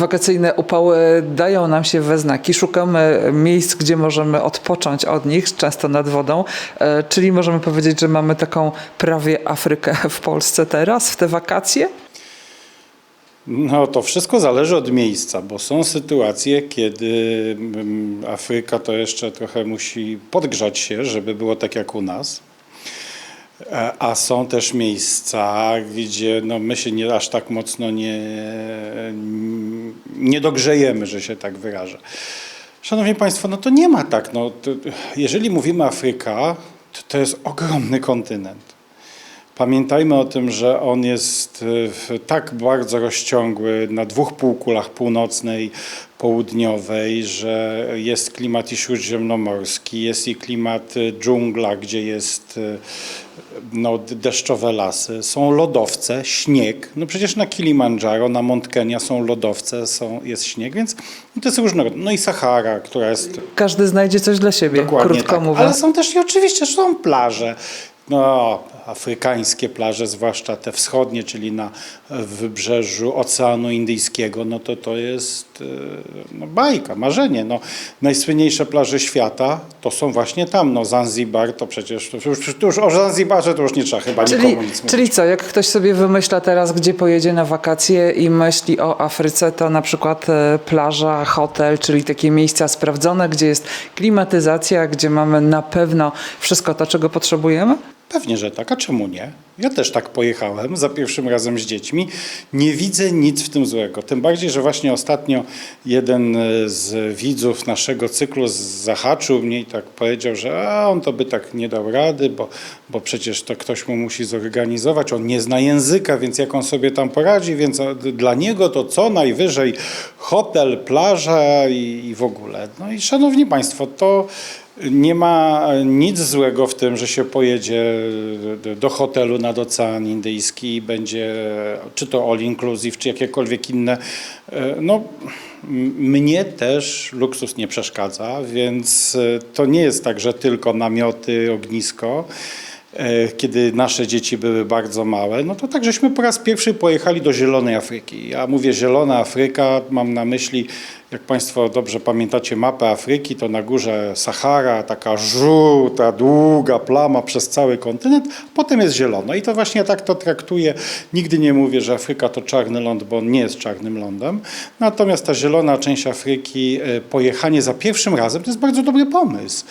wakacyjne upały dają nam się we znaki. Szukamy miejsc, gdzie możemy odpocząć od nich, często nad wodą. E, Czyli możemy powiedzieć, że mamy taką prawie Afrykę w Polsce teraz, w te wakacje? No to wszystko zależy od miejsca, bo są sytuacje, kiedy mm, Afryka to jeszcze trochę musi podgrzać się, żeby było tak jak u nas. E, A są też miejsca, gdzie no my się nie, aż tak mocno nie, nie dogrzejemy, że się tak wyrażę. Szanowni Państwo, no to nie ma tak. No, to, jeżeli mówimy Afryka, to, to jest ogromny kontynent. Pamiętajmy o tym, że on jest e, tak bardzo rozciągły na dwóch półkulach północnej, południowej, że jest klimat i śródziemnomorski, jest i klimat dżungla, gdzie jest e, no, deszczowe lasy, są lodowce, śnieg. No przecież na Kilimandżaro, na Mont Kenia są lodowce, są, jest śnieg, więc to jest różnorodne. No i Sahara, która jest Każdy znajdzie coś dla siebie, Dokładnie krótko tak. mówiąc. Ale są też i oczywiście są plaże. No, afrykańskie plaże, zwłaszcza te wschodnie, czyli na wybrzeżu Oceanu Indyjskiego, no to to jest e, no, bajka, marzenie. No, najsłynniejsze plaże świata to są właśnie tam. No, Zanzibar to przecież, to już, to już o Zanzibarze to już nie trzeba chyba Czyli, nikomu nic mówić. czyli co, jak ktoś sobie wymyśla teraz, gdzie pojedzie na wakacje i myśli o Afryce, to na przykład e, plaża, hotel, czyli takie miejsca sprawdzone, gdzie jest klimatyzacja, gdzie mamy na pewno wszystko to, czego potrzebujemy? Pewnie, że tak, a czemu nie? Ja też tak pojechałem za pierwszym razem z dziećmi. Nie widzę nic w tym złego. Tym bardziej, że właśnie ostatnio jeden e, z widzów naszego cyklu zahaczył mnie i tak powiedział, że a, on to by tak nie dał rady, bo, bo przecież to ktoś mu musi zorganizować. On nie zna języka, więc jak on sobie tam poradzi, więc a, dla niego to co najwyżej hotel, plaża i, i w ogóle. No i szanowni państwo, to nie ma nic złego w tym, że się pojedzie do hotelu nad Ocean Indyjski i będzie czy to all inclusive, czy jakiekolwiek inne. e, No, mnie też luksus nie przeszkadza, więc e, to nie jest tak, że tylko namioty, ognisko. E, Kiedy nasze dzieci były bardzo małe, no to tak żeśmy po raz pierwszy pojechali do Zielonej Afryki. Ja mówię Zielona Afryka, mam na myśli, jak Państwo dobrze pamiętacie mapę Afryki, to na górze Sahara, taka żółta, długa plama przez cały kontynent, potem jest zielono. I to właśnie tak to traktuję. Nigdy nie mówię, że Afryka to czarny ląd, bo on nie jest czarnym lądem. Natomiast ta zielona część Afryki, e, pojechanie za pierwszym razem, to jest bardzo dobry pomysł.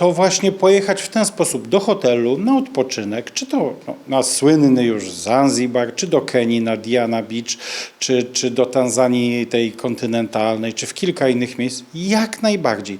To właśnie pojechać w ten sposób do hotelu na odpoczynek, czy to no, na słynny już Zanzibar, czy do Kenii na Diana Beach, czy, czy do Tanzanii tej kontynentalnej, czy w kilka innych miejsc, jak najbardziej.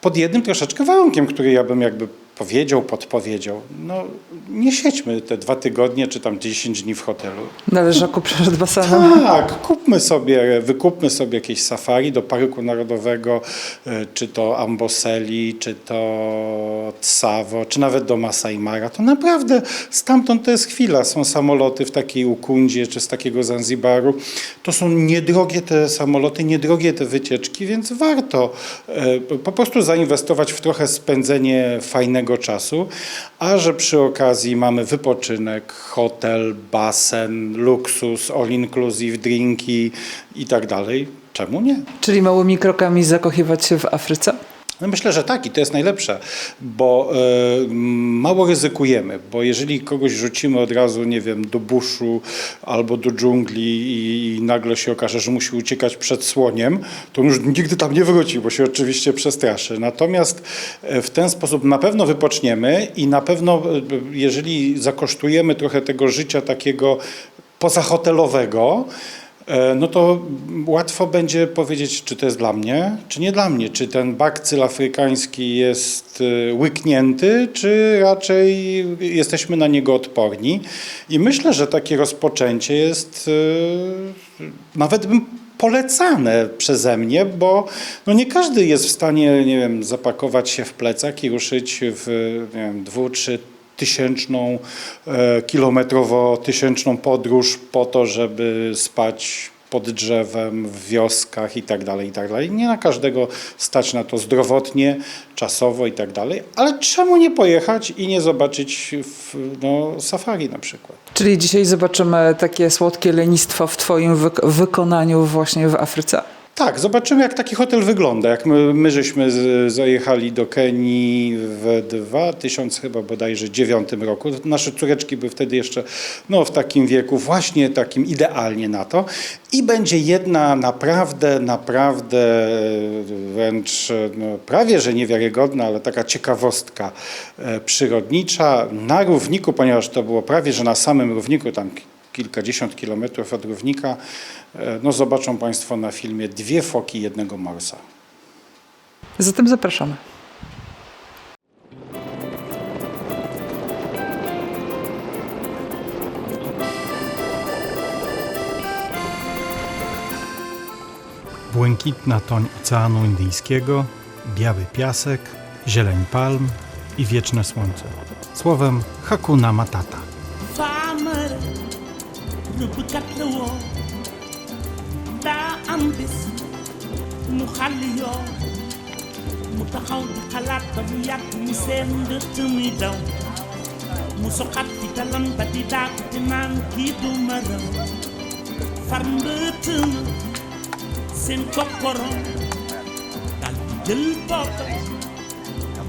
Pod jednym troszeczkę warunkiem, który ja bym jakby powiedział, podpowiedział. No nie siedźmy te dwa tygodnie, czy tam 10 dni w hotelu. Na leżaku przed basenem. Tak, kupmy sobie, wykupmy sobie jakieś safari do Parku Narodowego, e, czy to Amboseli, czy to Tsavo, czy nawet do Masai Mara. To naprawdę stamtąd to jest chwila. Są samoloty w takiej Ukundzie, czy z takiego Zanzibaru. To są niedrogie te samoloty, niedrogie te wycieczki, więc warto e, po prostu zainwestować w trochę spędzenie fajnego czasu, a że przy okazji mamy wypoczynek, hotel, basen, luksus, all inclusive, drinki i tak dalej. Czemu nie? Czyli małymi krokami zakochywać się w Afryce? No myślę, że tak i to jest najlepsze, bo e, mało ryzykujemy, bo jeżeli kogoś rzucimy od razu, nie wiem, do buszu albo do dżungli i, nagle się okaże, że musi uciekać przed słoniem, to już nigdy tam nie wróci, bo się oczywiście przestraszy. Natomiast e, w ten sposób na pewno wypoczniemy i na pewno, e, jeżeli zakosztujemy trochę tego życia takiego pozahotelowego, no to łatwo będzie powiedzieć, czy to jest dla mnie, czy nie dla mnie. Czy ten bakcyl afrykański jest e, łyknięty, czy raczej jesteśmy na niego odporni. I myślę, że takie rozpoczęcie jest e, nawet bym polecane przeze mnie, bo no nie każdy jest w stanie, nie wiem, zapakować się w plecak i ruszyć w, nie wiem, dwu, trzy tysięczną, e, kilometrowo tysięczną podróż po to, żeby spać pod drzewem, w wioskach i tak dalej, i tak. Nie na każdego stać na to zdrowotnie, czasowo i tak ale czemu nie pojechać i nie zobaczyć w, no, safari na przykład? Czyli dzisiaj zobaczymy takie słodkie lenistwo w Twoim wyk- wykonaniu właśnie w Afryce? Tak, zobaczymy jak taki hotel wygląda. Jak my, my żeśmy z, zajechali do Kenii w 2000 chyba bodajże 9 roku. Nasze córeczki były wtedy jeszcze no, w takim wieku właśnie takim idealnie na to. I będzie jedna naprawdę, naprawdę wręcz no, prawie, że niewiarygodna, ale taka ciekawostka e, przyrodnicza na równiku, ponieważ to było prawie, że na samym równiku, tam kilkadziesiąt kilometrów od równika, e, no zobaczą Państwo na filmie dwie foki jednego morsa. Zatem zapraszamy. Błękitna toń Oceanu Indyjskiego, biały piasek, zieleń palm i wieczne słońce. Słowem Hakuna Matata. Woon daa am bis mu xàlli yoon mu taxaw di xalaat ba mu yàgg mu seen ndëtt muy daw mu soxat fi talam ba di daak di naan kii du ma raw far mbëtt ma seen dal di jël bopp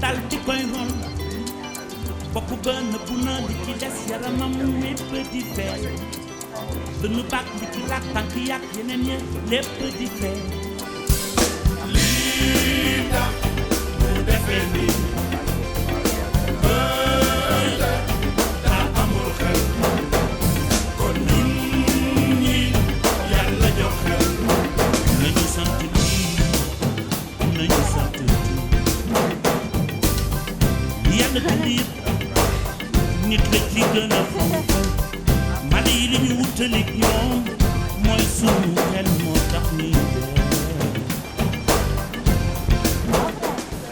dal di koy ron bopp ba nëbbu na li ci des yaramam lépp di feeñ Venu bak biti lak, tanki yak, yenenye, lepe di fe. Lida, mou defendi. Bende, ta amou xel. Kon ñun nit, nit.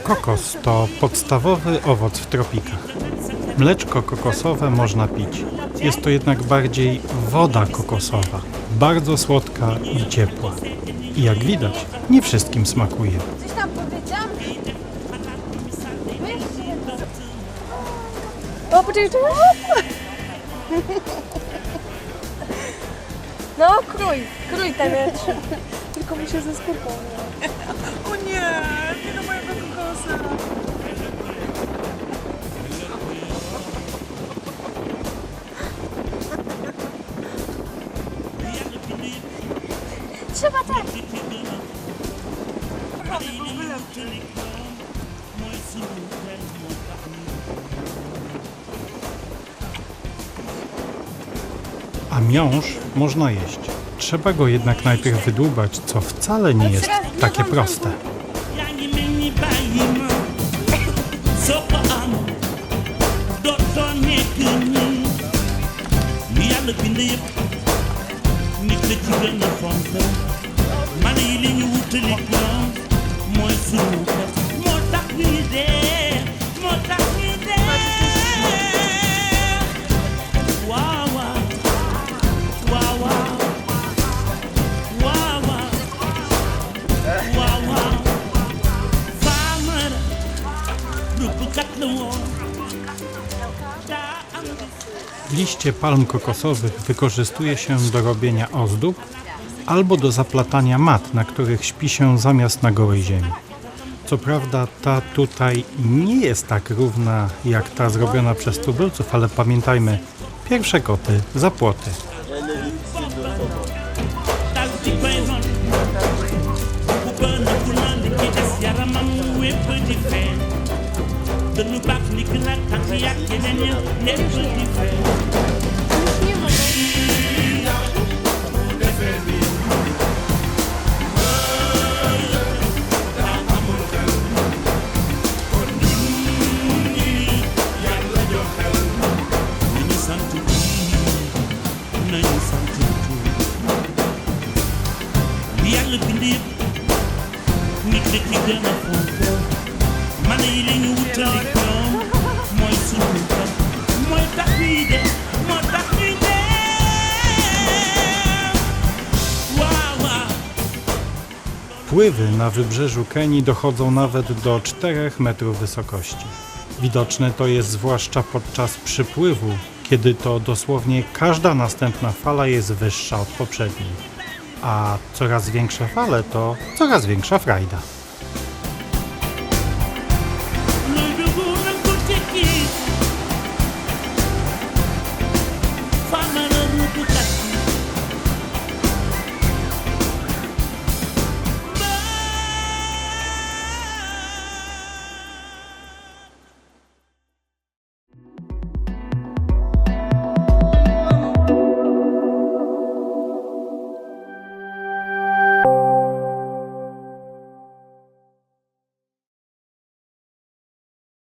Kokos to podstawowy owoc w tropikach. Mleczko kokosowe można pić. Jest to jednak bardziej woda kokosowa, bardzo słodka i ciepła. I jak widać, nie wszystkim smakuje. Coś tam powiedziałam? No, krój, krój ja trzymam. Tylko mi się ze skórką. O nie, nie do mojego kokosa. A miąższ można jeść. Trzeba go jednak najpierw wydłubać, co wcale nie jest takie proste. Liście palm kokosowych wykorzystuje się do robienia ozdób albo do zaplatania mat, na których śpi się zamiast na gołej ziemi. Co prawda ta tutaj nie jest tak równa jak ta zrobiona przez tubylców, ale pamiętajmy, pierwsze koty za płoty. The new box, ni que la tante qui a qui est née, n'est plus différente. Opływy na wybrzeżu Kenii dochodzą nawet do 4 metrów wysokości. Widoczne to jest zwłaszcza podczas przypływu, kiedy to dosłownie każda następna fala jest wyższa od poprzedniej. A coraz większe fale to coraz większa frajda.